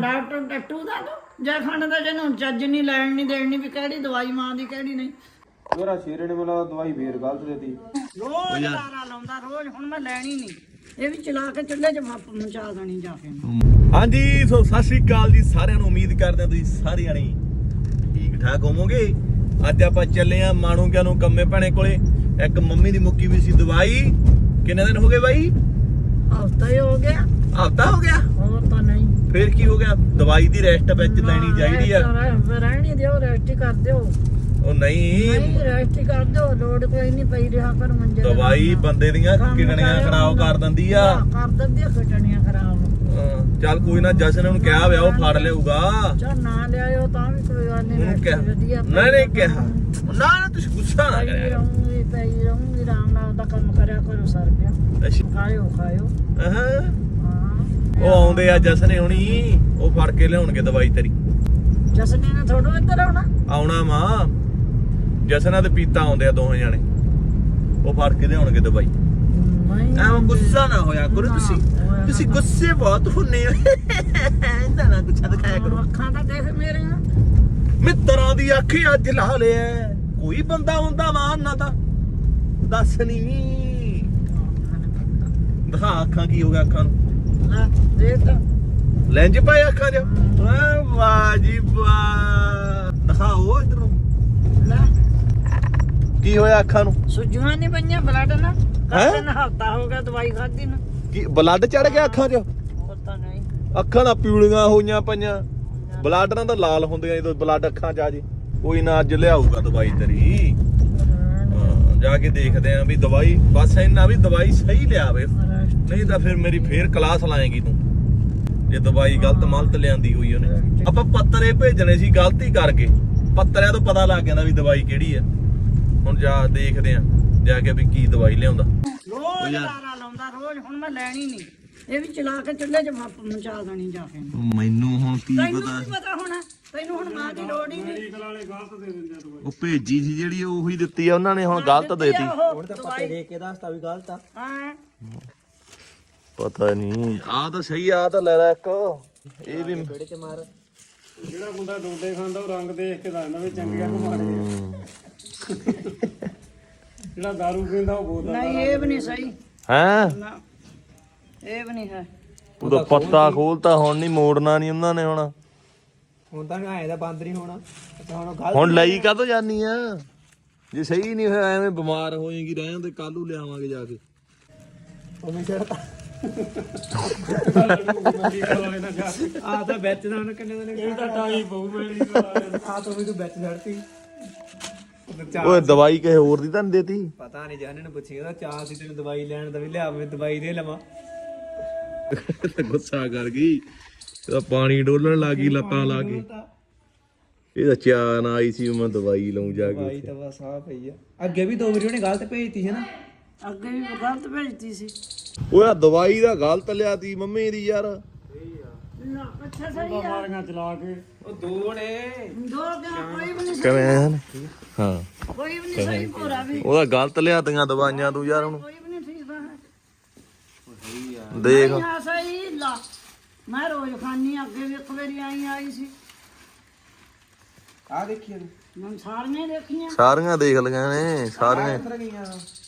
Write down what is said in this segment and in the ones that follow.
Doctor ਟੱਟੂ ਦਾ ਤੂੰ ਜੇ ਖੰਡ ਦਾ ਜਿਹਨੂੰ ਚੱਜ ਨਹੀਂ ਲੈਣ ਨਹੀਂ ਦੇਣ ਨਹੀਂ ਵੀ ਕਿਹੜੀ ਦਵਾਈ ਮਾਂ ਦੀ ਕਿਹੜੀ ਨਹੀਂ। ਮੇਰਾ ਸ਼ੇਰੇ ਨੇ ਮੈਨੂੰ ਦਵਾਈ ਫੇਰ ਗਲਤ ਦੇਤੀ। ਰੋਜ਼ ਲਾਰਾ ਲਾਉਂਦਾ ਰੋਜ਼। ਹੁਣ ਮੈਂ ਲੈਣੀ ਨਹੀਂ। ਇਹ ਵੀ ਚਲਾ ਕੇ ਚੁੱਲ੍ਹੇ 'ਚ ਵਾਪ ਮਚਾ ਦੇਣੀ ਜਾ ਕੇ। ਹਾਂਜੀ ਸੋ ਸਤਿ ਸ਼੍ਰੀ ਅਕਾਲ ਜੀ ਸਾਰਿਆਂ ਨੂੰ। ਉਮੀਦ ਕਰਦੇ ਹਾਂ ਤੁਸੀਂ ਸਾਰੇ ਜਣੇ ਠੀਕ ਠਾਕ ਹੋਵੋਗੇ। ਅੱਜ ਆਪਾਂ ਚੱਲੇ ਆ ਮਾਣੂਕਿਆਂ ਨੂੰ ਕੰਮੇ ਭੈਣੇ ਕੋਲੇ। ਇੱਕ ਮੰਮੀ ਦੀ ਮੁੱਕੀ ਵੀ ਸੀ ਦਵਾਈ। ਕਿੰਨੇ ਦਿਨ ਹੋ ਗਏ ਬਾਈ ਹਫਤਾ ਹੀ ਹੋ ਗਿਆ ਹਫਤਾ ਹੋ ਗਿਆ ਹੋਰ ਤਾਂ ਨਹੀਂ ਫੇਰ ਕੀ ਹੋ ਗਿਆ ਦਵਾਈ ਦੀ ਰੈਸਟ ਵਿੱਚ ਲੈਣੀ ਚਾਹੀਦੀ ਆ। ਰਹਿਣੀ ਦਿਓ ਰੈਸਟ ਕਰ ਦਿਓ। ਉਹ ਨਹੀਂ। ਨਹੀਂ ਰੈਸਟ ਕਰ ਦਿਓ ਲੋੜ ਕੋਈ ਨਹੀਂ ਪਈ ਰਿਹਾ ਕਰ ਮੰਜੇ ਤੇ ਦਵਾਈ ਬੰਦੇ ਦੀਆਂ ਕੰਮ ਕਿਡਨੀਆਂ ਕਰਿਆ ਖਰਾਬ ਕਰ ਦਿੰਦੀ ਆ। ਕਰ ਦਿੰਦੀ ਆ ਕਿਡਨੀਆਂ ਖਰਾਬ। ਹਾਂ, ਚੱਲ ਕੋਈ ਨਾ ਜਸ਼ਨ ਨੂੰ ਕਿਹਾ ਵਿਆ ਉਹ ਫੜ ਲਿਆਊਗਾ। ਚਾ ਨਾ ਲਿਆਇਓ ਤਾਂ ਵੀ ਕੋਈ ਗੱਲ ਨਹੀਂ ਉਹਨੂੰ ਕਿਹਾ। rest ਵਧੀਆ ਨਹੀਂ ਨਹੀਂ ਕਿਹਾ। ਨਾ ਨਾ ਤੁਸੀਂ ਗੁੱਸਾ ਨਾ ਪਈ ਕਰਿਆ ਰਹੂੰਗੀ ਪਈ ਰਹੂੰਗੀ ਆਰਾਮ ਨਾਲ ਕੰਮ ਕਰਿਆ ਕਰੋ ਸਰ ਪਿਆ ਅੱਛਾ। ਖਾਇਓ ਖਾਇਓ। ਹਾਂ ਹਾਂ ਉਹ ਆਉਂਦੇ ਆ ਜਸਨੇ ਹੁਣੀ ਉਹ ਫੜ ਕੇ ਲਿਆਉਣਗੇ ਦਵਾਈ ਤੇਰੀ। ਜਸਨੇ ਨੇ ਥੋੜੋ ਇੱਧਰ ਆਉਣਾ? ਆਉਣਾ ਮਾਂ ਜਸਨਾ ਤੇ ਪੀਤਾ ਆਉਂਦੇ ਆ ਦੋਵੇਂ ਜਾਣੇ। ਉਹ ਫੜ ਕੇ ਲਿਆਉਣਗੇ ਦਵਾਈ। ਐਵੇਂ ਗੁੱਸਾ ਨਾ ਹੋਇਆ ਕਰੋ ਤੁਸੀਂ। ਤੁਸੀਂ ਗੁੱਸੇ ਬਹੁਤ ਹੁੰਨੇ ਹੋ। ਇੰਦਾ ਨਾ ਗੁੱਸਾ ਦਿਖਾਇਆ ਕਰੋ। ਅੱਖਾਂ ਤਾਂ ਦੇਖ ਮੇਰੀਆਂ। ਮਿੱਤਰਾਂ ਦੀ ਅੱਖੀ ਅੱਜ ਲਾ ਲਿਆ। ਕੋਈ ਬੰਦਾ ਹੁੰਦਾ ਮਾਂ ਨਾ। ਤਾਂ ਦੱਸ ਨਹੀਂ ਦਿਖਾ ਅੱਖਾਂ ਕੀ ਹੋ ਗਿਆ ਅੱਖਾਂ ਨੂੰ। ਲੈ ਦੇਖ ਤਾਂ। ਲੈਂਜ ਪਾਏ ਅੱਖਾਂ 'ਚ? ਵਾਹ ਵਾਹ ਜੀ ਵਾਹ। ਦਿਖਾਓ ਇਧਰ ਨੂੰ। ਲੈ। ਕੀ ਹੋਇਆ ਅੱਖਾਂ ਨੂੰ? ਸੁਜੂਆਂ ਨਹੀਂ ਪਈਆਂ ਬਲੱਡ ਨਾ। ਹੈਂ? ਕੱਲ ਹਫਤਾ ਹੋ ਗਿਆ ਦਵਾਈ ਖਾਧੀ ਨੂੰ। ਕੀ ਬਲੱਡ ਚੜ ਗਿਆ ਅੱਖਾਂ 'ਚ? ਹੋਰ ਤਾਂ ਨਹੀਂ। ਅੱਖਾਂ ਦਾ ਪੀਲੀਆਂ ਹੋਈਆਂ ਪਈਆਂ। ਬਲੱਡ ਨਾਲ ਤਾਂ ਲਾਲ ਹੁੰਦੀਆਂ ਜਦੋਂ ਬਲੱਡ ਅੱਖਾਂ 'ਚ ਆ ਜੇ। ਕੋਈ ਨਾ ਅੱਜ ਲਿਆਊਗਾ ਦਵਾਈ ਤੇਰੀ। ਹਾਂ, ਜਾ ਕੇ ਦੇਖਦੇ ਆਂ ਵੀ ਦਵਾਈ ਬਸ ਇੰਨਾ ਵੀ ਦਵਾਈ ਸਹੀ ਲਿਆਵੇ। ਨਹੀਂ ਤਾਂ ਫਿਰ ਮੇਰੀ ਫੇਰ ਕਲਾਸ ਲਾਏਗੀ ਤੂੰ। ਜੇ ਦਵਾਈ ਗਲਤ ਮਲਤ ਲਿਆਂਦੀ ਹੋਈ ਉਹਨੇ। ਆਪਾਂ ਪੱਤਰੇ ਭੇਜਣੇ ਸੀ ਗਲਤੀ ਕਰਕੇ। ਪੱਤਰਿਆਂ ਤੋਂ ਪਤਾ ਲੱਗ ਜਾਂਦਾ ਵੀ ਦਵਾਈ ਕਿਹੜੀ ਆ। ਹੁਣ ਜਾ ਦੇਖਦੇ ਆਂ ਜਾ ਕੇ ਵੀ ਕੀ ਦਵਾਈ ਲਿਆਉਂਦਾ। ਰੋਜ਼ ਲਾਰਾ ਲਾਉਂਦਾ ਰੋਜ਼। ਹੁਣ ਮੈਂ ਲੈਣੀ ਨਹੀਂ। ਇਹ ਵੀ ਚਲਾ ਕੇ ਚੁੱਲ੍ਹੇ 'ਚ ਵਾਪ ਮਚਾ ਦੇਣੀ ਜਾ ਕੇ। ਮੈਨੂੰ ਹੁਣ ਕੀ ਤੈਨੂੰ ਕੀ ਪਤਾ ਹੋਣਾ? ਤੈਨੂੰ ਹੁਣ ਮਾਂ ਦੀ ਲੋੜ ਹੀ ਨਹੀਂ। ਉਹ ਭੇਜੀ ਸੀ ਜਿਹੜੀ ਉਹੀ ਦਿੱਤੀ ਆ ਉਹਨਾਂ ਨੇ ਹੁਣ ਗਲਤ ਦੇਤੀ ਹੁਣ ਤਾਂ ਪਤਾ ਦੇ ਕੇ ਦੱਸਤਾ ਵੀ ਗਲਤ ਆ। ਹਾਂ। ਪਤਾ ਨਹੀਂ ਆ ਤਾਂ ਸਹੀ ਆ ਆਹ ਤਾਂ ਲੈ ਲੈ ਇੱਕ। ਇਹ ਵੀ ਕਿਹੜੇ ਚ ਮਾਰ। ਜਿਹੜਾ ਮੁੰਡਾ ਡੋਡੇ ਖਾਂਦਾ ਉਹ ਰੰਗ ਦੇਖ ਕੇ ਦੱਸਦਾ ਵੀ ਚੰਗੀਆਂ ਕਿ ਮਾੜੀਆਂ ਜਿਹੜਾ ਦਾਰੂ ਪੀਂਦਾ ਉਹ ਬੋਲਦਾ ਨਹੀਂ ਇਹ ਵੀ ਨਹੀਂ ਸਹੀ। ਹੈ? ਨਾ ਇਹ ਵੀ ਨਹੀਂ ਹੈ। ਉਹਦਾ ਪੱਤਾ ਖੋਲਤਾ ਹੁਣ ਨਹੀਂ ਮੋੜਨਾ ਨਹੀਂ ਉਹਨਾਂ ਨੇ ਹੁਣ। ਹੁਣ ਤਾਂ ਆਏ ਦਾ ਬੰਦ ਨਹੀਂ ਹੋਣਾ। ਅੱਛਾ ਹੁਣ ਗਲਤ ਹੁਣ ਲਈ ਕਾਹਤੋਂ ਜਾਨੀ ਆ? ਜੇ ਸਹੀ ਨਹੀਂ ਹੋਇਆ ਐਵੇਂ ਬਿਮਾਰ ਰਹਿਣ ਤੇ ਕੱਲੂ ਲਿਆਵਾਂਗੇ ਜਾ ਕੇ। ਆ ਤਾਂ ਵਿੱਚ ਦਾ ਹੁਣ ਕਿੰਨੇ ਦਿਨ ਇਹ ਤਾਂ ਟਾਈ ਪਊ ਮੇਰੀ ਆ ਤਾਂ ਵੀ ਤੂੰ ਵਿੱਚ ਛੜਤੀ ਓਏ ਦਵਾਈ ਕਿਸੇ ਹੋਰ ਦੀ ਤਾਂ ਨਹੀਂ ਦੇਤੀ? ਪਤਾ ਨਹੀਂ ਜਾਨੇ ਨੂੰ ਪੁੱਛੀ ਉਹਦਾ ਚਾਹ ਸੀ ਤੈਨੂੰ ਦਵਾਈ ਲੈਣ ਦਾ ਵੀ ਲਿਆ ਮੈਂ ਦਵਾਈ ਦੇ ਲਵਾਂ। ਗੁੱਸਾ ਕਰ ਗਈ। ਇਹਦਾ ਪਾਣੀ ਡੋਲਣ ਲੱਗੀ ਲੱਤਾਂ ਲਾ ਕੇ। ਇਹਦਾ ਚਾਹ ਨਾ ਆਈ ਸੀ ਮੈਂ ਦਵਾਈ ਲਊਂ ਜਾ ਦਵਾਈ ਕੇ ਤਾਂ ਬਸ ਆ ਪਈ ਆ। ਅੱਗੇ ਵੀ ਦੋ ਵਾਰੀ ਉਹਨੇ ਗਲਤ ਭੇਜਤੀ ਸੀ ਨਾ। ਅੱਗੇ ਵੀ ਗਲਤ ਭੇਜਤੀ ਸੀ। ਓਏ ਆਹ ਦਵਾਈ ਦਾ ਗਲਤ ਲਿਆਤੀ ਮੰਮੀ ਦੀ ਯਾਰ। ਨਾ ਅੱਛਾ ਸਹੀ ਆ। ਮਾਰੀਆਂ ਚਲਾ ਕੇ। ਉਹ ਦੋ ਨੇ। ਦੋ ਦਿਨ ਕੋਈ ਵੀ ਨਹੀਂ ਕਿਵੇਂ ਹਨ ਹਾਂ। ਕੋਈ ਵੀ ਨਹੀਂ ਸਹੀ ਪੂਰਾ ਵੀ। ਉਹਦਾ ਗਲਤ ਲਿਆਤੀਆਂ ਦਵਾਈਆਂ ਤੂੰ ਯਾਰ ਹੁਣ ਕੋਈ ਵੀ ਨਹੀਂ ਠੀਕ ਦਾ ਦੇਖ। ਸਹੀ ਲਾ। ਮੈਂ ਰੋਜ਼ ਖਾਣੀ ਅੱਗੇ ਵੀ ਇੱਕ ਵਾਰੀ ਆਈ ਆਈ ਸੀ। ਆ ਦੇਖੀ ਇਹਨੂੰ। ਮੈਂ ਸਾਰੀਆਂ ਹੀ ਦੇਖੀਆਂ। ਸਾਰੀਆਂ ਦੇਖ ਲਈਆਂ ਨੇ ਸਾਰੀਆਂ। ਗਈਆਂ।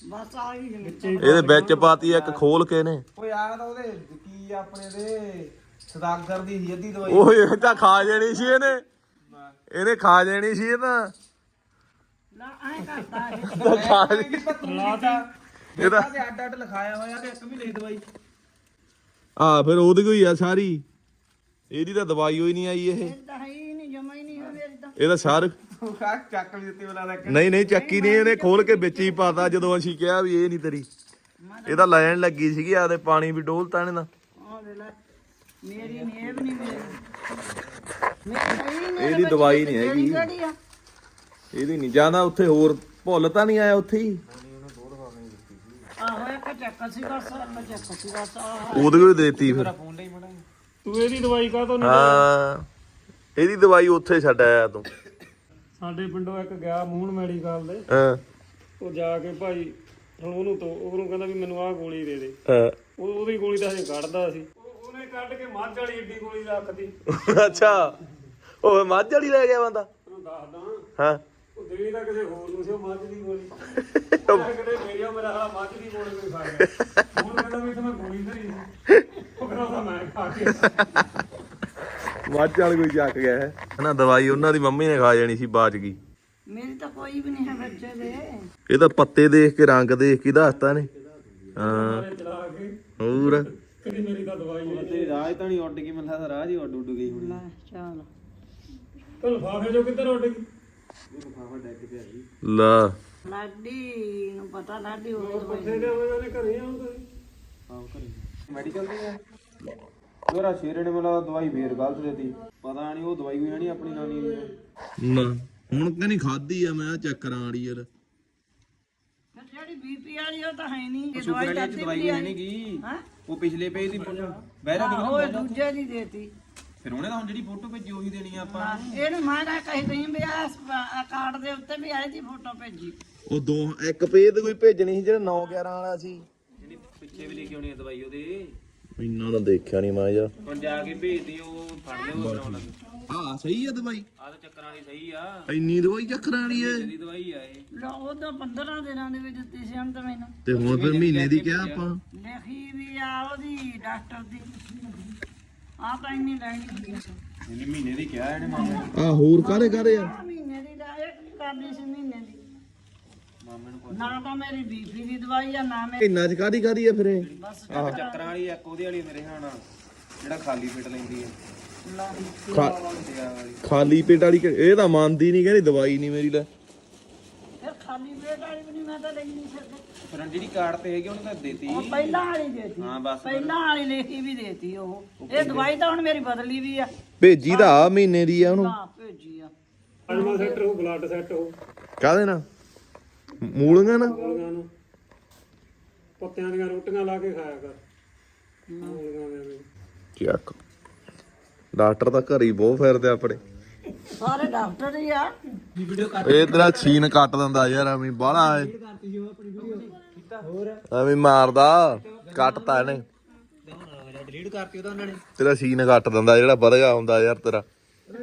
ਬਸ ਆ ਗਈ ਜਿਵੇਂ ਇਹਦੇ ਵਿੱਚ ਪਾਤੀ ਇੱਕ ਖੋਲ ਕੇ ਨੇ ਓਏ ਆ ਤਾਂ ਉਹਦੇ ਕੀ ਆਪਣੇ ਦੇ। ਸਦਾਗਰ ਦੀ ਸੀ ਅੱਧੀ ਦਵਾਈ। ਓਏ ਇਹ ਤਾਂ ਖਾ ਜਾਣੀ ਸੀ ਇਹਨੇ। ਇਹਨੇ ਖਾ ਜਾਣੀ ਸੀ ਇਹ ਤਾਂ। ਲਾ ਐ ਕਰਦਾ ਇਹ। ਤਾਂ ਖਾ ਜਾਣੀ। ਇਹਦਾ ਅੱਡ ਅੱਡ ਲਿਖਾਇਆ ਹੋਇਆ ਤੇ ਇੱਕ ਵੀ ਨਹੀਂ ਦਵਾਈ। ਆ ਫਿਰ ਉਹਦੀ ਕੋਈ ਆ ਸਾਰੀ। ਇਹਦੀ ਤਾਂ ਦਵਾਈ ਹੋਈ ਨਹੀਂ ਆਈ ਇਹ। ਤਾਂ ਹੈ ਹੀ ਨਹੀਂ ਜਮਾ ਹੀ ਨਹੀਂ ਹੈ ਮੇਰੀ ਤਾਂ। ਇਹਦਾ ਸਾਰ ਉਹ ਕਾ ਚੱਕ ਵੀ ਦਿੱਤੀ ਬਣਾ ਲੈ ਨਹੀਂ ਨਹੀਂ ਚੱਕੀ ਨਹੀਂ ਇਹਨੇ ਖੋਲ ਕੇ ਵਿੱਚ ਹੀ ਪਾਤਾ ਜਦੋਂ ਅਸੀਂ ਕਿਹਾ ਵੀ ਇਹ ਨਹੀਂ ਤੇਰੀ। ਇਹ ਤਾਂ ਲੈਣ ਲੱਗੀ ਸੀਗੀ ਆਦੇ ਪਾਣੀ ਵੀ ਡੋਲਤਾ ਮੇਰੀ ਨਹੀਂ ਨਹੀਂ ਮੇਰੀ। ਮੇਰੀ ਇਹਦੀ ਦਵਾਈ ਨਹੀਂ ਹੈਗੀ। ਇਹਦੀ ਨਹੀਂ ਜ਼ਿਆਦਾ ਉੱਥੇ ਹੋਰ ਭੁੱਲ ਤਾਂ ਨਹੀਂ ਆਇਆ ਉੱਥੇ ਹੀ। ਆਹੋ ਇੱਕ ਚੱਕ ਸੀ ਬਸ ਇੱਕ ਚੱਕ ਸੀ ਬਸ ਉਹਦੇ ਕੋਲ ਦੇਤੀ ਫਿਰ। ਤੂੰ ਇਹਦੀ ਦਵਾਈ ਕਾਹ ਤੋਂ ਹਾਂ ਇਹਦੀ ਦਵਾਈ ਉੱਥੇ ਛੱਡ ਆਇਆ ਤੂੰ। ਸਾਡੇ ਪਿੰਡੋਂ ਇੱਕ ਗਿਆ ਮੂਹਣ ਮੈਡੀਕਲ ਦੇ। ਹਾਂ। ਉਹ ਜਾ ਕੇ ਭਾਈ ਹੁਣ ਉਹਨੂੰ ਤੋਂ ਉਹਨੂੰ ਕਹਿੰਦਾ ਵੀ ਮੈਨੂੰ ਆਹ ਗੋਲੀ ਦੇ ਦੇ। ਹਾਂ। ਉਹ ਉਹਦੀ ਗੋਲੀ ਤਾਂ ਹਜੇ ਕੱਢਦਾ ਸੀ। ਉਹ- ਉਹਨੇ ਉਹਨੇ ਕੱਢ ਕੇ ਮੱਝ ਵਾਲੀ ਏਡੀ ਗੋਲੀ ਰੱਖਦੀ ਅੱਛਾ। ਉਹ ਮੱਝ ਵਾਲੀ ਲੈ ਗਿਆ ਬੰਦਾ? ਤੈਨੂੰ ਦੱਸਦਾ ਹਾਂ। ਉਹ ਦੇਣੀ ਤਾਂ ਕਿਸੇ ਹੋਰ ਨੂੰ ਸੀ ਉਹ ਮੱਝ ਦੀ ਗੋਲੀ। ਮੈਂ ਕਿਤੇ ਮੇਰੀਓ ਮੇਰਾ ਹਾਲਾ ਮੱਝ ਦੀ ਗੋਲੀ ਕੋਈ ਖਾ ਗਿਆ। ਹੁਣ ਕਹਿੰਦਾ ਵੀ ਤੇ ਮੈਂ ਗੋਲੀ ਧਰੀ ਸੀ। ਉਹ ਕਹਿੰਦਾ ਤਾਂ ਮੈਂ ਖਾ ਕੇ ਮੱਝ ਵਾਲ ਕੋਈ ਚੱਕ ਗਿਆ ਹੈ। ਨਾ ਦਵਾਈ ਉਹਨਾਂ ਦੀ ਮੰਮੀ ਨੇ ਖਾ ਜਾਣੀ ਸੀ ਬਾਚ ਗਈ ਮੇਰੀ ਤਾਂ ਕੋਈ ਵੀ ਨਹੀਂ ਹੈ ਬੱਚੇ ਦੇ। ਇਹ ਤਾਂ ਪੱਤੇ ਦੇਖ ਕੇ ਰੰਗ ਦੇਖ ਕੇ ਦੱਸਤਾ ਨੇ। ਹਾਂ। ਹੋਰ? ਕਦੀ ਮੇਰੀ ਤਾਂ ਦਵਾਈ ਹੈ ਤੇ ਰਾਜ ਤਾਂ ਨਹੀਂ ਉੱਡ ਗਈ ਮੈਨੂੰ ਲੱਗਦਾ ਰਾਜ ਹੀ ਉੱਡ ਉੱਡ ਗਈ ਹੁਣ। ਲੈ ਚੱਲ। ਤੂੰ ਲਫਾਫੇ ਜੋ ਕਿੱਧਰ ਉੱਡ ਗਈ? ਲਾ। ਲਾਡੀ ਨੂੰ ਪਤਾ ਲਾਡੀ ਉਹ ਪੱਥੇ ਦੇ ਹੋਏ ਉਹਨੇ ਘਰੇ ਆਉਂਦਾ ਆਹ ਕਰੀ ਮੈਡੀਕਲ ਦੀ ਹੈ ਮੇਰਾ ਸ਼ੇਰੇ ਨੇ ਮੈਨੂੰ ਦਵਾਈ ਫੇਰ ਗਲਤ ਦਿੱਤੀ। ਪਤਾ ਨਹੀਂ ਉਹ ਦਵਾਈ ਵੀ ਨਹੀਂ ਆਪਣੀ ਨਾਨੀ ਦੀ। ਨਾ ਹੁਣ ਕਹਿੰਦੀ ਖਾਦੀ ਆ ਮੈਂ ਚੱਕਰਾਂ ਵਾਲੀ ਯਾਰ। ਫਿਰ ਜਿਹੜੀ ਬੀਪੀ ਵਾਲੀ ਉਹ ਤਾਂ ਹੈ ਨਹੀਂ ਇਹ ਦਵਾਈ ਚ ਦਿੱਤੀ ਦਵਾਈ ਨਹੀਂ ਗਈ ਹਾਂ? ਉਹ ਪਿਛਲੇ ਪੇਜ ਦੀ ਫੋਟੋ। ਬਹਿਰਾ ਉਹ ਦੂਜੇ ਦੀ ਦੇਤੀ। ਫਿਰ ਉਹਨੇ ਤਾਂ ਹੁਣ ਜਿਹੜੀ ਫੋਟੋ ਭੇਜੀ ਉਹੀ ਦੇਣੀ ਆ ਆਪਾਂ। ਇਹਨੂੰ ਮੈਂ ਨਾ ਕਹੀ ਨਹੀਂ ਵੀ ਆ ਕਾਰਡ ਦੇ ਉੱਤੇ ਵੀ ਆਈ ਦੀ ਫੋਟੋ ਭੇਜੀ। ਉਹ ਦੋ ਇੱਕ ਪੇਜ ਕੋਈ ਭੇਜਣੀ ਸੀ ਜਿਹੜਾ 9 11 ਵਾਲਾ ਸੀ। ਜਿਹੜੀ ਪਿੱਛੇ ਵੀ ਲਿਖੀ ਹੋਣੀ ਆ ਦਵਾਈ ਉਹਦੇ। ਇੰਨਾ ਤਾਂ ਦੇਖਿਆ ਨਹੀਂ ਮੈਂ ਯਾਰ। ਹੁਣ ਜਾ ਕੇ ਭੇਜਦੀ ਉਹ ਫੜ ਲਿਓ ਬਣਾਉਣ ਲੱਗੇ ਹਾਂ ਸਹੀ ਆ ਦਵਾਈ। ਆਹ ਤਾਂ ਚੱਕਰਾਂ ਵਾਲੀ ਸਹੀ ਆ। ਇੰਨੀ ਦਵਾਈ ਚੱਕਰਾਂ ਵਾਲੀ ਐ। ਜਿਹੜੀ ਦਵਾਈ ਆ ਇਹ। ਲੋ ਉਹ ਤਾਂ 15 ਦਿਨਾਂ ਦੇ ਵਿੱਚ ਦਿੱਤੀ ਸੀ ਹੁਣ ਤਾਂ ਮੈਨੂੰ। ਤੇ ਹੁਣ ਫਿਰ ਮਹੀਨੇ ਦੀ ਕਿਹਾ ਆਪਾਂ? ਲਿਖੀ ਵੀ ਆ ਉਹਦੀ ਡਾਕਟਰ ਦੀ। ਆ ਤਾਂ ਇੰਨੀ ਲੈਣੀ ਸੀ ਇਹਨੇ ਮਹੀਨੇ ਦੀ ਕਿਹਾ ਇਹਨੇ ਮਾਮੇ ਆ ਹੋਰ ਕਾਰੇ ਕਾਰੇ ਆ? ਮਹੀਨੇ ਦੀ ਦਾ ਇੱਕ ਕਰਨੀ ਸੀ ਮਹੀਨੇ ਦੀ? ਨੂੰ ਤਾਂ ਮੇਰੀ ਬੀਪੀ ਦੀ ਦਵਾਈ ਆ ਨਾ ਮੇਰੀ ਇੰਨਾ ਚ ਕਾਦੀ ਕਾਦੀ ਆ ਫਿਰ ਇਹ? ਬਸ ਆਹ। ਚੱਕਰਾਂ ਵਾਲੀ ਇੱਕ ਉਹਦੇ ਵਾਲੀ ਮੇਰੇ ਹਾਣਾ ਜਿਹੜਾ ਖਾਲੀ ਪੇਟ ਲੈਂਦੀ ਹੈ ਖਾ- ਵਾਲੀ ਖਾਲੀ ਪੇਟ ਵਾਲੀ ਕਿ- ਇਹ ਤਾਂ ਮੰਨਦੀ ਨਹੀਂ ਕਹਿੰਦੀ ਦਵਾਈ ਨਹੀਂ ਮੇਰੀ ਲੈ। ਫਿਰ ਖਾਲੀ ਪੇਟ ਵਾਲੀ ਵੀ ਨਹੀਂ ਮੈਂ ਤਾਂ ਲਈ ਨਹੀਂ ਸਕਦੀ ਫਿਰ ਹੁਣ ਜਿਹੜੀ ਕਾਰਡ ਤੇ ਹੈਗੀ ਉਹਨੇ ਤਾਂ ਦੇਤੀ ਉਹ ਪਹਿਲਾਂ ਵਾਲੀ ਦੇਤੀ। ਹਾਂ ਬਸ। ਪਹਿਲਾਂ ਵਾਲੀ ਲਿਖੀ ਵੀ ਦੇਤੀ ਉਹ। ਇਹ ਦਵਾਈ ਤਾਂ ਹੁਣ ਮੇਰੀ ਬਦਲੀ ਵੀ ਆ। ਭੇਜੀ ਤਾਂ ਆ ਮਹੀਨੇ ਦੀ ਆ ਉਹਨੂੰ। ਹਾਂ ਭੇਜੀ ਆ। ਅਜਮਾ ਸੈੱਟ ਹੋ ਬਲੱਡ ਸੈੱਟ ਹੋ ਕਾਹਦੇ ਨਾਲ? ਮੂਲੀਆਂ ਨਾ। ਨੂੰ। ਪੱਤਿਆਂ ਦੀਆਂ ਰੋਟੀਆਂ ਲਾ ਕੇ ਖਾਇਆ ਕਰ। ਮੁਰਗਾਂ ਦੇ ਵੀ। ਚੱਕ ਡਾਕਟਰ ਤਾਂ ਘਰ ਹੀ ਬਹੁਤ ਫਿਰਦੇ ਆਪਣੇ। ਸਾਰੇ ਡਾਕਟਰ ਹੀ ਆ। ਇਹ ਤੇਰਾ ਛੀਨ ਕੱਟ ਦਿੰਦਾ ਯਾਰ ਐਵੇਂ ਬਾਹਲਾ ਐਵੇਂ ਮਾਰਦਾ ਕੱਟਤਾ ਇਹਨੇ। ਡਿਲੀਟ ਕਰਤੀ ਉਹਦਾ ਉਹਨਾਂ ਨੇ ਤੇਰਾ ਛੀਨ ਕੱਟ ਦਿੰਦਾ ਜਿਹੜਾ ਵਧਗਾ ਹੁੰਦਾ ਯਾਰ ਤੇਰਾ।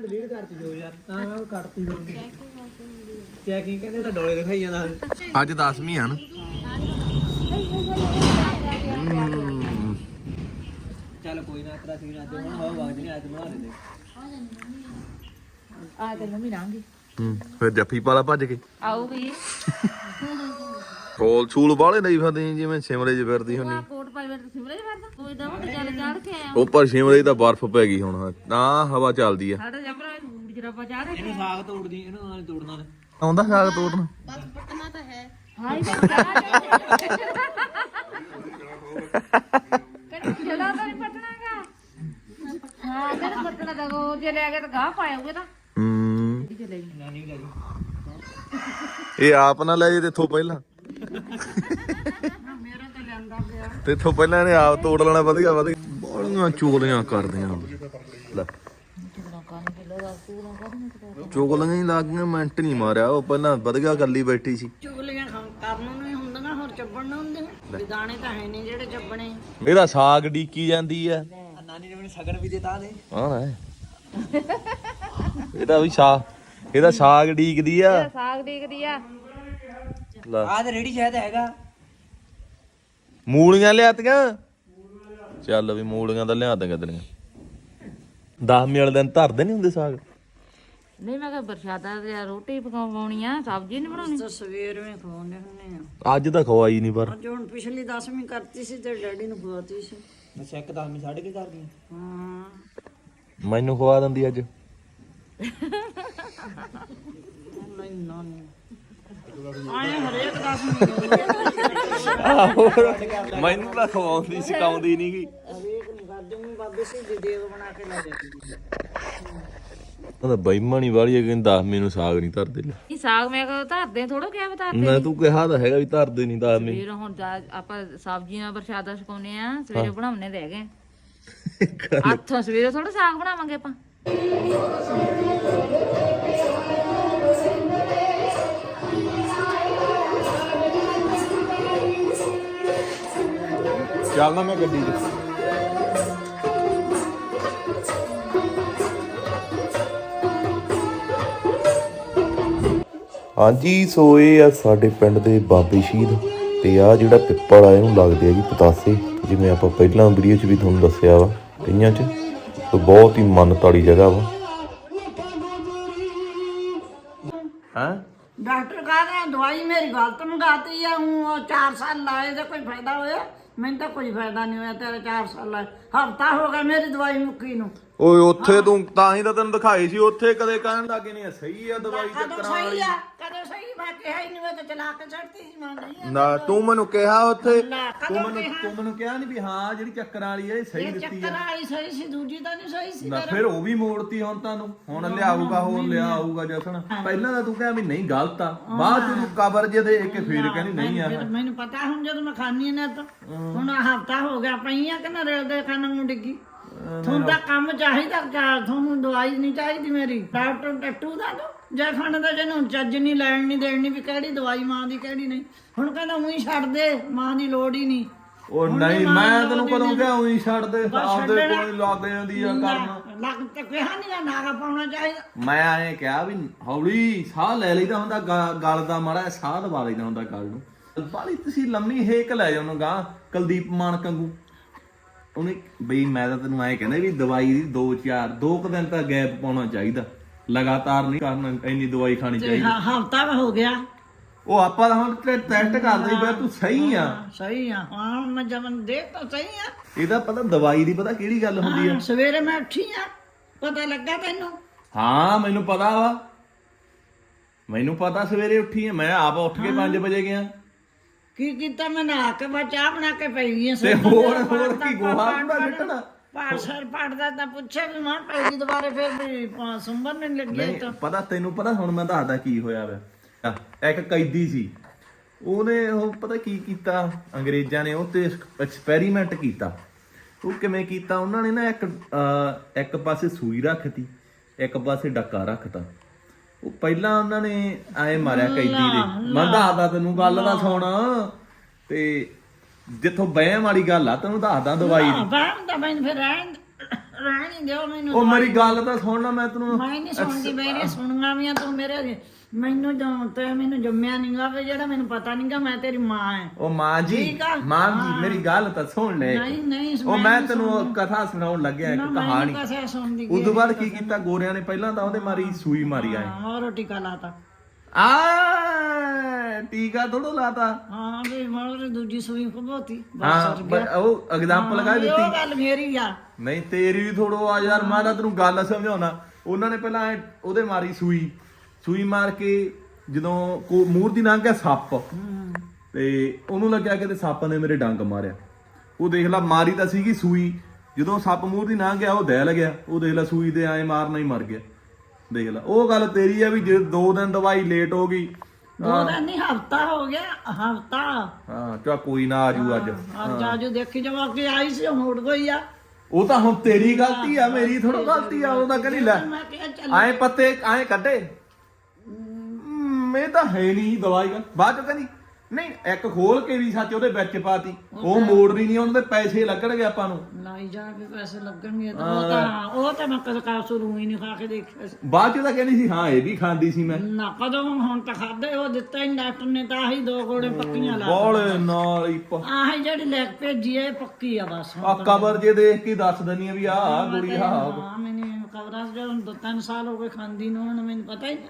ਡਿਲੀਟ ਕਰਤੀ ਜੋ ਯਾਰ ਤਾਂ ਉਹ ਕੱਟਤੀ ਚੈਕਿੰਗ ਕਹਿੰਦੇ ਤਾਂ ਡੋਲੇ ਦਿਖਾਈ ਜਾਂਦਾ ਅੱਜ 10ਵੀਂ ਆ ਨਾ। ਹਮ, ਚੱਲ ਕੋਈ ਨਾ ਤੇਰਾ ਸੀਨ ਅੱਜ ਹੁਣ ਹੋ ਵਗ ਨਹੀਂ ਅੱਜ ਬਣਾ ਲੈਂਦੇ। ਆ ਤੇ ਮੰਮੀ ਰਾਂਗੀ ਹਮ, ਫਿਰ ਜੱਫੀ ਪਾਲਾ ਭੱਜ ਕੇ। ਆਊਗੀ। ਕੋਲ ਛੂਲ ਬਾਲੇ ਲਈ ਫਿਰਦੀ ਜਿਵੇਂ ਸਿਮਰੇ 'ਚ ਫਿਰਦੀ ਹੁੰਨੀ ਕੋਟ ਪਾਈ ਸਿਮਰੇ ਵਰਦਾ ਕੋਈ ਦਾ ਉਹ ਚੱਲ ਚੜ ਕੇ ਆਇਆ। ਉੱਪਰ ਸਿਮਰੇ 'ਚ ਤਾਂ ਬਰਫ਼ ਪੈ ਗਈ ਹੁਣ। ਨਾ ਹਵਾ ਚੱਲਦੀ ਆ। ਸਾਡਾ ਜਬਰਾ ਸੂਟ ਜਰਾਬਾ ਚਾੜ ਇਹਨੂੰ ਸਾਗ ਤੋੜਦੀ ਇਹਨੂੰ ਨਾਲ ਤੋੜਨਾ ਆਉਂਦਾ ਸਾਗ ਤੋੜਨ? ਹਾਈ ਜਿਹੜਾ ਤਾਂ ਨਹੀਂ ਪਟਣਾਗਾ ਹਾਂ। ਕਹਿੰਦਾ ਪਟਣਾ ਦਾ ਉਹ ਜੇ ਲੈ ਗਿਆ ਤਾਂ ਗਾਹ ਪਾਇਓਗੇ ਤਾਂ ਹੂੰ ਇਹ ਆਪ ਨਾ ਲੈ ਜੇ ਤੇਥੋਂ ਪਹਿਲਾਂ। ਮੇਰਾ ਤਾਂ ਲੈਂਦਾ ਪਿਆ ਤੇਥੋਂ ਪਹਿਲਾਂ ਇਹਨੇ ਆਪ ਤੋੜ ਲੈਣਾ ਵਧੀਆ ਵਧੀਆ। ਬੋਲੀਆਂ ਚੁਗਲੀਆਂ ਕਰਦੀਆਂ। ਲੈ। ਚੁਗਲੀਆਂ ਹੀ ਲੱਗ ਗਈਆਂ ਮਿੰਟ ਨਹੀਂ ਮਾਰਿਆ ਉਹ ਪਹਿਲਾਂ ਵਧੀਆ ਗੱਲੀ ਬੈਠੀ ਸੀ। ਚੁਗਲੀਆਂ ਖਾਣ ਕਰਨ ਨੂੰ ਨਹੀਂ ਹੁੰਦੀਆਂ ਹੋਰ ਚੱਬਣ ਨੂੰ ਹੁੰਦੀਆਂ। ਵੀ ਦਾਣੇ ਤਾਂ ਹੈ ਨਹੀਂ ਜਿਹੜੇ ਚੱਬਣੇ। ਇਹਦਾ ਸਾਗ ਡੀਕੀ ਜਾਂਦੀ ਆ। ਨਾਨੀ ਨੇ ਮੈਨੂੰ ਸਗਨ ਵੀ ਦਿੱਤਾ ਨੇ। ਹਾਂ ਨਾ ਇਹਦਾ ਵੀ ਸਾਗ ਇਹਦਾ ਸਾਗ ਡੀਕਦੀ ਆ। ਸਾਗ ਦੇਖਦੀ ਆ। ਆਹ ਤੇ ਰੇੜੀ ਸ਼ਾਇਦ ਹੈਗਾ। ਮੂਲੀਆਂ ਲਿਆਤੀਆਂ? ਚੱਲ ਵੀ ਮੂਲੀਆਂ ਤਾਂ ਲਿਆ ਦਾਂਗੇ ਤੇਰੀਆਂ। 10 ਵਾਲੇ ਦਿਨ ਧਰਦੇ ਨਹੀਂ ਹੁੰਦੇ ਸਾਗ। ਨਹੀਂ ਮੈਂ ਕਿਹਾ ਬਰਸਾਦਾ ਤੇ ਰੋਟੀ ਪਕਾਉਣੀ ਆ ਸਬਜ਼ੀ ਨਹੀਂ ਬਣਾਉਣੀ? ਤਾਂ ਸਵੇਰ ਵਿੱਚ ਖਵਾਉਂਦੇ ਹੁੰਦੇ ਆ। ਅੱਜ ਤਾਂ ਖਵਾਈ ਨਹੀਂ ਪਰ। ਅੱਜ ਹੁਣ ਪਿਛਲੀ 10ਵੀਂ ਕਰਤੀ ਸੀ ਤੇ ਡੈਡੀ ਨੂੰ ਖਵਾਤੀ ਸੀ। ਮੈਂ ਚੈੱਕ ਦਾ ਮੈਂ ਛੱਡ ਕੇ ਕਰਦੀ ਹਾਂ। ਮੈਨੂੰ ਖਵਾ ਦਿੰਦੀ ਅੱਜ। ਨਹੀਂ ਨਾ ਨਹੀਂ ਆਏ ਹਰੇਕ 10ਵੀਂ ਮੈਨੂੰ ਤਾਂ ਖਵਾਉਂਦੀ ਸਿਕਾਉਂਦੀ ਨਹੀਂਗੀ ਹਰੇਕ ਨੂੰ ਕਰ ਦੂੰਗੀ ਬਾਬੇ ਸੀ ਦੇ ਬਣਾ ਕੇ ਲੈ ਜਾਂਦੀ ਉਹਦਾ ਬੇਈਮਾਨੀ ਵਾਲੀ ਹੈ ਕਿ 10 ਮੈਨੂੰ ਸਾਗ ਨਹੀਂ ਧਰਦੇ ਲੈ ਇਹ ਸਾਗ ਮੈਂ ਕਿਹਾ ਧਰਦੇ ਥੋੜੋ ਕਿਹਾ ਬਤਾ ਮੈਂ ਤੂੰ ਕਿਹਾ ਤਾਂ ਹੈਗਾ ਵੀ ਧਰਦੇ ਨਹੀਂ 10 ਫਿਰ ਹੁਣ ਜਾ- ਆਪਾਂ ਸਬਜ਼ੀਆਂ ਬਰਸਾਦਾ ਸੁਕਾਉਨੇ ਆ ਸਵੇਰੇ ਬਣਾਉਣੇ ਰਹਿ ਗਏ ਹੱਥੋਂ ਸਵੇਰੇ ਥੋੜਾ ਸਾਗ ਬਣਾਵਾਂਗੇ ਆਪਾਂ। ਚੱਲਦਾ ਮੈਂ ਗੱਡੀ 'ਚ। ਹਾਂਜੀ ਸੋ ਇਹ ਆ ਸਾਡੇ ਪਿੰਡ ਦੇ ਬਾਬੇ ਸ਼ਹੀਦ ਤੇ ਆ ਜਿਹੜਾ ਪਿੱਪਲ ਆ ਇਹਨੂੰ ਲੱਗਦੇ ਆ ਜੀ ਪਤਾਸੇ। ਜਿਵੇਂ ਆਪਾਂ ਪਹਿਲਾਂ ਵੀਡੀਓ 'ਚ ਵੀ ਤੁਹਾਨੂੰ ਦੱਸਿਆ ਵਾ ਕਈਆਂ 'ਚ। ਸੋ ਬਹੁਤ ਹੀ ਮੰਨਤ ਵਾਲੀ ਜਗ੍ਹਾ ਵਾ। ਹਾਂ? ਡਾਕਟਰ ਕਹਿੰਦਾ ਦਵਾਈ ਮੇਰੀ ਗਲਤ ਮੰਗਾਤੀ ਆ ਉਹ 4 ਸਾਲ ਲਾਏ ਤੇ ਕੋਈ ਫਾਇਦਾ ਹੋਇਆ। ਮੈਨੂੰ ਤਾਂ ਕੋਈ ਫਾਇਦਾ ਨਹੀਂ ਹੋਇਆ ਤੇਰੇ 4 ਸਾਲ ਲਾਏ। ਹਫਤਾ ਹੋ ਗਿਆ ਮੇਰੀ ਦਵਾਈ ਮੁੱਕੀ ਨੂੰ। ਓਏ ਉੱਥੇ ਤੂੰ ਤਾਂ ਹੀ ਤਾਂ ਤੈਨੂੰ ਦਿਖਾਈ ਸੀ ਉੱਥੇ ਕਦੇ ਕਹਿਣ ਲੱਗੇ ਨਹੀਂ ਸਹੀ ਆ ਦਵਾਈ ਕਦੋਂ ਚੱਕਰਾਂ ਸਹੀ ਵਾਲੀ। ਆ? ਕਦੋਂ ਸਹੀ? ਮੈਂ ਕਿਹਾ ਹੀ ਨਹੀਂ ਮੈਂ ਤਾਂ ਚਲਾ ਕੇ ਛੱਡਤੀ ਸੀ ਮੈਂ ਨਹੀਂ ਨਾ ਤੂੰ ਮੈਨੂੰ ਕਿਹਾ ਉੱਥੇ। ਨਾ, ਤੂੰ ਕਦੋਂ ਮੈਨੂੰ ਕਿਹਾ? ਤੂੰ ਮੈਨੂੰ ਕਿਹਾ ਨਹੀਂ ਵੀ ਹਾਂ ਜਿਹੜੀ ਚੱਕਰਾਂ ਵਾਲੀ ਆ ਇਹ ਸਹੀ ਇਹ ਦਿੱਤੀ ਚੱਕਰ ਆ ਵਾਲੀ ਸਹੀ ਸੀ ਦੂਜੀ ਤਾਂ ਨਹੀਂ ਸਹੀ ਸੀ ਨਾ ਫਿਰ ਉਹ ਵੀ ਮੋੜਤੀ ਹੁਣ ਤੁਹਾਨੂੰ। ਹੁਣ ਲਿਆਊਗਾ ਹੋਰ ਲਿਆਊਗਾ ਜਸਣ ਪਹਿਲਾਂ ਤਾਂ ਤੂੰ ਕਿਹਾ ਵੀ ਨਹੀਂ ਗਲਤ ਆ। ਬਾਅਦ ਚ ਤੂੰ ਕਬਰ ਜੇ ਦੇ ਕੇ ਫੇਰ ਕਹਿੰਦੀ ਨਹੀਂ ਆ ਫਿਰ ਮੈਨੂੰ ਪਤਾ ਹੁਣ ਜਦੋਂ ਮੈਂ ਖਾਣੀ ਨੇ ਤਾਂ। ਹੁਣ ਹਫਤਾ ਹੋ ਗਿਆ ਪਈਆਂ ਕਿ ਨਾ ਰੇਲ ਦੇ ਖਾਣ ਨੂੰ ਡਿੱਗੀ? ਤੁਹਾਨੂੰ ਤਾਂ ਕੰਮ ਚਾਹੀਦਾ ਚਾਹ ਤੁਹਾਨੂੰ ਦਵਾਈ ਨਹੀਂ ਚਾਹੀਦੀ ਮੇਰੀ ਡਾਕਟਰ ਟੱਟੂ ਦਾ ਤੂੰ ਜੇ ਖਾਣ ਦਾ ਜਿਹਨੂੰ ਚੱਜ ਨਹੀਂ ਲੈਣ ਨਹੀਂ ਦੇਣੀ ਵੀ ਕਿਹੜੀ ਦਵਾਈ ਮਾਂ ਦੀ ਕਿਹੜੀ ਨਹੀਂ। ਹੁਣ ਕਹਿੰਦਾ ਉਹੀ ਛੱਡ ਦੇ ਮਾਂ ਦੀ ਲੋੜ ਹੀ ਨਹੀਂ। ਉਹ ਨਹੀਂ ਮਾਂ ਨੂੰ ਤੈਨੂੰ ਕਦੋਂ ਕਿਹਾ ਉਹੀ ਛੱਡ ਦੇ ਆਪਦੇ। ਕੋਲ ਲੱਗ ਜਾਂਦੀ ਆ ਕਰਨ ਲੱਗ ਤੇ ਕਿਹਾ ਨਹੀਂ ਨਾਗਾ ਪਾਉਣਾ ਚਾਹੀਦਾ। ਮੈਂ ਐਂ ਕਿਹਾ ਵੀ ਹੌਲੀ ਸਾਹ ਲੈ ਲਈਦਾ ਹੁੰਦਾ ਗਲ ਦਾ ਮਾੜਾ ਸਾਹ ਦਬਾ ਲਈਦਾ ਹੁੰਦਾ ਗਲ ਨੂੰ। ਬਾਲੀ ਤੁਸੀਂ ਲੰਮੀ ਹੇਕ ਲੈ ਜਾਓ ਗਾਂ ਕੁਲਦੀਪ ਮਾਨ ਕੰਗੂ ਉਹਨੇ ਬਈ ਮੈਂ ਤਾਂ ਤੈਨੂੰ ਐਂ ਕਹਿੰਦਾ ਵੀ ਦਵਾਈ ਦੀ 2 4 2 ਕੁ ਦਿਨ ਤਾਂ ਗੈਪ ਪਾਉਣਾ ਚਾਹੀਦਾ। ਲਗਾਤਾਰ ਨਹੀਂ ਕਰਨਾ ਇੰਨੀ ਦਵਾਈ ਖਾਣੀ ਤੇ ਚਾਹੀਦੀ। ਹਫਤਾ ਹੋ ਗਿਆ। ਉਹ ਆਪਾਂ ਤਾਂ ਹੁਣ ਟੈਸਟ ਕਰਦੇ ਬਈ ਤੂੰ ਸਹੀ ਆ। ਸਹੀ ਆ। ਹਾਂ ਮੈਂ ਜਮਨ ਦੇਖ ਤਾਂ ਸਹੀ ਆ। ਇਹਦਾ ਪਤਾ ਦਵਾਈ ਦੀ ਪਤਾ ਕਿਹੜੀ ਗੱਲ ਹੁੰਦੀ ਆ। ਹਾਂ, ਸਵੇਰੇ ਮੈਂ ਉੱਠੀ ਆ ਪਤਾ ਲੱਗਾ ਤੈਨੂੰ? ਹਾਂ ਮੈਨੂੰ ਪਤਾ ਵਾ। ਮੈਨੂੰ ਪਤਾ ਸਵੇਰੇ ਉੱਠੀ ਆ ਮੈਂ ਆਪ ਉੱਠ ਕੇ 5 ਵਜੇ ਗਿਆ। ਕੀ ਕੀਤਾ ਮੈਂ ਨਹਾ ਕੇ ਬਾ ਚਾਹ ਬਣਾ ਕੇ ਪਈ ਗਈ ਤੇ ਹੋਰ ਹੋਰ ਕੀ ਗੋਹਾ ਸਿੱਟਣਾ ਪਾੜ ਸਰ ਪੜਦਾ ਤਾਂ ਪੁੱਛਿਆ ਵੀ ਮਾਂ ਪੈਗੀ ਦੁਬਾਰੇ ਫਿਰ ਵੀ ਪਾ- ਸੁੰਬਰ ਨਹੀਂ ਲੱਗੇ ਨਹੀਂ ਤਾਂ। ਪਤਾ ਤੈਨੂੰ ਪਤਾ ਹੁਣ ਮੈਂ ਦੱਸਦਾ ਕੀ ਹੋਇਆ ਵਾ। ਆਹ, ਇੱਕ ਕੈਦੀ ਸੀ। ਉਹਨੇ ਉਹ ਪਤਾ ਕੀ ਕੀਤਾ? ਅੰਗਰੇਜ਼ਾਂ ਨੇ ਉਹ ਤੇ ਐਕਸਪੈਰੀਮੈਂਟ ਕੀਤਾ। ਉਹ ਕਿਵੇਂ ਕੀਤਾ? ਉਹਨਾਂ ਨੇ ਨਾ ਇੱਕ ਅਹ, ਇੱਕ ਪਾਸੇ ਸੂਈ ਰੱਖਤੀ ਇੱਕ ਪਾਸੇ ਡੱਕਾ ਰੱਖਤਾ। ਉਹ ਪਹਿਲਾਂ ਉਹਨਾਂ ਨੇ ਐ ਮਾਰਿਆ ਕੈਦੀ ਦੇ। ਮੈਂ ਦੱਸਦਾ ਤੈਨੂੰ ਗੱਲ ਦਾ ਸੁਣ। ਤੇ ਜਿੱਥੋਂ ਬਹਿਮ ਵਾਲੀ ਗੱਲ ਆ ਤੈਨੂੰ ਦੱਸਦਾ ਦਵਾਈ ਦੀ। ਬਾਹਰ ਤਾਂ ਮੈਨੂੰ ਫਿਰ ਰਹਿਣ ਰਹਿਣ ਹੀ ਦਿਓ ਮੈਨੂੰ ਉਹ ਮੇਰੀ ਗੱਲ ਤਾਂ ਸੁਣ ਲੈ ਮੈਂ ਤੈਨੂੰ ਮੈਂ ਨਹੀਂ ਸੁਣਦੀ ਮੇਰੇ ਸੁਣੀਆਂ ਵੀ ਤੂੰ ਮੇਰੇ ਮੈਨੂੰ ਜਮ ਤੇ ਮੈਨੂੰ ਜੰਮਿਆ ਨਹੀਂਗਾ ਵੀ ਜਿਹੜਾ ਮੈਨੂੰ ਪਤਾ ਨਹੀਂਗਾ ਮੈਂ ਤੇਰੀ ਮਾਂ ਐ। ਉਹ ਮਾਂ ਜੀ ਠੀਕ ਆ। ਮਾਂ ਜੀ ਮੇਰੀ ਗੱਲ ਤਾਂ ਸੁਣ ਲੈ ਨਹੀਂ ਨਹੀਂ ਉਹ ਮੈਂ ਤੈਨੂੰ ਉਹ ਕਥਾ ਸੁਣਾਉਣ ਲੱਗਿਆ ਇੱਕ ਕਹਾਣੀ। ਕਸੇ ਸੁਣਦੀ ਉਦੋਂ ਬਾਅਦ ਕੀ ਕੀਤਾ ਗੋਰਿਆਂ ਨੇ? ਪਹਿਲਾਂ ਤਾਂ ਉਹਦੇ ਮਾਰੀ ਸੂਈ ਮਾਰੀ ਆਏ। ਹਾਂ ਰੋਟੀ ਕਾ ਲਾਤਾ। ਆ ਟੀਕਾ ਥੋੜੋ ਲਾਤਾ। ਹਾਂ ਵੀ ਮਰ ਦੂਜੀ ਸੂਈ ਖਬੋਤੀ ਹਾਂ ਬ- ਉਹ ਐਗਜ਼ਾਮਪਲ ਲਗਾ ਦਿੱਤੀ ਉਹ ਗੱਲ ਮੇਰੀ ਆ। ਨਹੀਂ ਤੇਰੀ ਵੀ ਥੋੜੋ ਆ ਯਾਰ ਮੈਂ ਤਾਂ ਤੈਨੂੰ ਗੱਲ ਸਮਝਾਉਣਾ। ਉਹਨਾਂ ਨੇ ਪਹਿਲਾਂ ਐਂ ਉਹਦੇ ਮਾਰੀ ਸੂਈ। ਸੂਈ ਮਾਰ ਕੇ ਜਦੋਂ ਕੋ ਮੂਰ ਦੀ ਲੰਘ ਗਿਆ ਸੱਪ। ਤੇ ਉਹਨੂੰ ਲੱਗਿਆ ਕਿ ਤੇ ਸੱਪ ਨੇ ਮੇਰੇ ਡੰਗ ਮਾਰਿਆ। ਉਹ ਦੇਖ ਲਾ ਮਾਰੀ ਤਾਂ ਸੀਗੀ ਸੂਈ। ਜਦੋਂ ਸੱਪ ਮੂਰ ਦੀ ਲੰਘ ਗਿਆ ਉਹ ਦਹਿ ਲੱਗਿਆ। ਉਹ ਦੇਖ ਲਾ ਸੂਈ ਦੇ ਐ ਮਾਰਨਾ ਹੀ ਮਰ ਗਿਆ। ਦੇਖ ਲਾ ਉਹ ਗੱਲ ਤੇਰੀ ਆ ਵੀ ਜੇ ਦੋ ਦਿਨ ਦਵਾਈ ਲੇਟ ਹੋ ਗਈ ਦੋ ਦਿਨ ਨਹੀਂ ਹਫਤਾ ਹੋ ਗਿਆ ਹਫਤਾ। ਹਾਂ ਚਾ ਕੋਈ ਨਾ ਆਜੂ ਅੱਜ। ਅੱਜ ਆਜੋ ਦੇਖੀ ਜਵਾ ਕੇ ਆਈ ਸੀ ਮੁੜ ਗਈ ਆ। ਉਹ ਤਾਂ ਹੁਣ ਤੇਰੀ ਗਲਤੀ ਆ ਮੇਰੀ ਥੋੜਾ ਗਲਤੀ ਆ ਉਹ ਤਾਂ ਕਹਿੰਦੀ ਲੈ। ਆਏ ਪੱਤੇ ਆਏ ਕੱਢੇ। ਇਹ ਤਾਂ ਹੈ ਨਹੀਂ ਦਵਾਈ ਦਾ। ਬਾਅਦ ਚ ਕਹਿੰਦੀ ਨਹੀਂ ਇੱਕ ਖੋਲ ਕੇ ਵੀ ਸੱਚ ਉਹਦੇ ਵਿੱਚ ਪਾਤੀ। ਉਹ ਮੋੜਨੀ ਨਹੀਂ ਉਹਨਾਂ ਦੇ ਪੈਸੇ ਲੱਗਣਗੇ ਆਪਾਂ ਨੂੰ। ਲਾਈ ਜਾ ਕੇ ਪੈਸੇ ਲੱਗਣਗੇ ਤਾਂ ਉਹ ਤਾਂ ਉਹ ਤਾਂ ਮੈਂ ਕਦੇ ਕਾਸੂ ਹੀ ਨਹੀਂ ਖਾ ਕੇ ਦੇਖਿਆ ਸੀ। ਬਾਅਦ ਚ ਤਾਂ ਕਹਿੰਦੀ ਸੀ ਹਾਂ ਇਹ ਵੀ ਖਾਂਦੀ ਸੀ ਮੈਂ। ਨਾ ਕਦੋਂ ਹੁਣ ਤਾਂ ਖਾਦੇ ਉਹ ਦਿੱਤਾ ਹੀ ਨੀ ਡਾਕਟਰ ਨੇ ਤਾਂ ਆਹੀ ਦੋ ਗੋਲੇ ਪੱਕੀਆਂ ਲਾ ਬੋਲੇ ਨਾਲ ਹੀ ਪ- ਆਹੀ ਜਿਹੜੀ ਲੈ ਕੇ ਭੇਜੀ ਐ ਪੱਕੀ ਆ ਬਸ ਆ ਕਬਰ ਜੇ ਦੇਖ ਕੇ ਦੱਸ ਦਨੀ ਆ ਵੀ ਆ ਗੁੜੀ ਆ ਹਾਂ ਮੈਨੂੰ ਕਵਰਾਂ ਜਦੋਂ ਦੋ ਤਿੰਨ ਸਾਲ ਹੋ ਗਏ ਖਾਂਦੀ ਨੂੰ ਹੁਣ ਮੈਨੂੰ ਪਤਾ ਹੀ ਨਹੀਂ